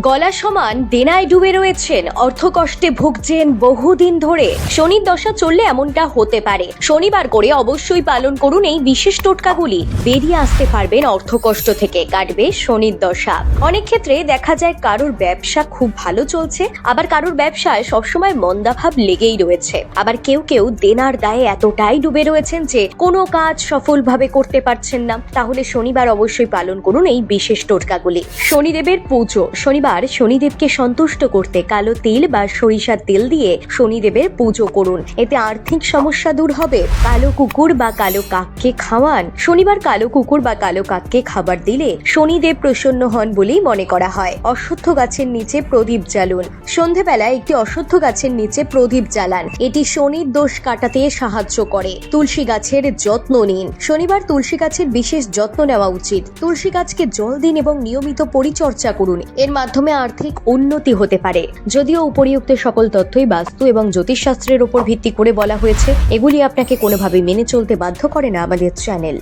গলা সমান দেনায় ডুবে রয়েছেন অর্থকষ্টে ভুগছেন বহুদিন ধরে। শনির দশা চললে এমনটা হতে পারে। শনিবার করে অবশ্যই পালন করুন এই বিশেষ টোটকাগুলি। বেরিয়ে আসতে পারবেন অর্থকষ্ট থেকে, কাটবে শনির দশা। অনেক ক্ষেত্রে দেখা যায় কারোর ব্যবসা খুব ভালো চলছে, আবার কারোর ব্যবসায় সবসময় মন্দাভাব লেগেই রয়েছে। আবার কেউ কেউ দেনার দায়ে এতটাই ডুবে রয়েছেন যে কোনো কাজ সফলভাবে করতে পারছেন না। তাহলে শনিবার অবশ্যই পালন করুন এই বিশেষ টোটকাগুলি। শনিদেবের পুজো, শনিবার শনিদেবকে সন্তুষ্ট করতে কালো তিল বা সরিষার তেল দিয়ে শনিদেবের পুজো করুন। এতে আর্থিক সমস্যা দূর হবে। কালো কুকুর বা কালো কাককে খাওয়ান। শনিবার কালো কুকুর বা কালো কাককে খাবার দিলে শনিদেব প্রসন্ন হন বলেই মনে করা হয়। অশ্বত্থ গাছের নিচে প্রদীপ জ্বালুন। সন্ধেবেলায় একটি অশ্বত্থ গাছের নিচে প্রদীপ জ্বালান। এটি শনির দোষ কাটাতে সাহায্য করে। তুলসী গাছের যত্ন নিন। শনিবার তুলসী গাছের বিশেষ যত্ন নেওয়া উচিত। তুলসী গাছকে জল দিন এবং নিয়মিত পরিচর্যা করুন। এর মাধ্যমে আর্থিক উন্নতি হতে পারে। যদিও উপরিউক্ত সকল তথ্যই বাস্তু এবং জ্যোতিষশাস্ত্রের উপর ভিত্তি করে বলা হয়েছে, এগুলি আপনাকে কোনোভাবে মেনে চলতে বাধ্য করে না, আমাদের চ্যানেল।